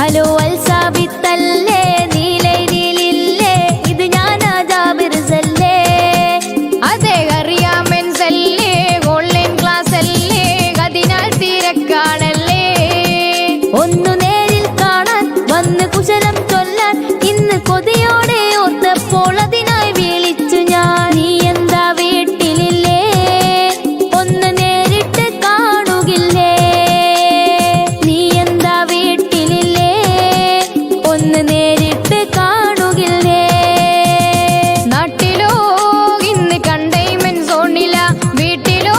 Hello അൽ ഒന്ന് നേരിട്ട് കാണുകില്ലേ? നാട്ടിലോ ഇന്ന് കണ്ടെയ്ൻമെന്റ് സോണില വീട്ടിലോ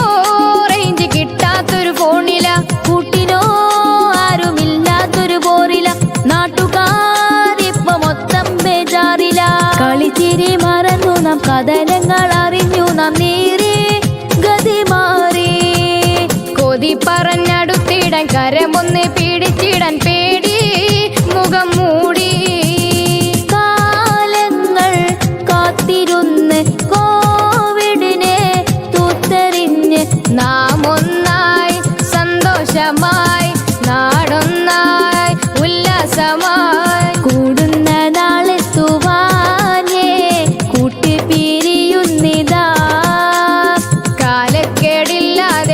റേഞ്ച് കിട്ടാത്തൊരു ഫോണില കൂട്ടിനോ ആരുമില്ലാത്തൊരു പോറില നാട്ടുകാരിപ്പ മൊത്തം ബേജാറില. കളിച്ചിരി മറന്നു നാം കഥനങ്ങൾ അറിഞ്ഞു നാം നേരെ ഗതി മാറി. കൊതി പറഞ്ഞടുത്തിടാൻ കരമൊന്ന് പിടിച്ചിടാൻ പേടി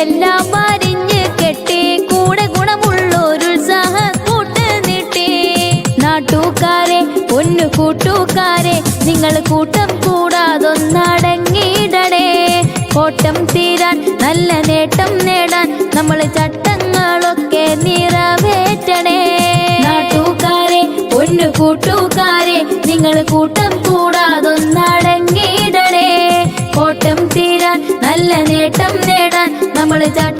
കുരുത്തക്കേടെല്ലാം വരിഞ്ഞ് കെട്ടി കൂടെ ഗുണമുള്ളൊരുത്സാഹ കൂട്ട് നീട്ടി. നാട്ടുകാരെ പൊന്നു കൂട്ടുകാരെ നിങ്ങൾ കൂട്ടം കൂടാതൊന്നടങ്ങിയിടണേ കോട്ടം തീരാൻ നല്ല നേട്ടം നേടാൻ നമ്മൾ ചട്ടങ്ങളൊക്കെ നിറവേറ്റണേ. നാട്ടുകാരെ പൊന്നു കൂട്ടുകാരെ നിങ്ങൾ കൂട്ടം കൂടാതൊന്നടങ്ങിയിടണേ boleh jadi.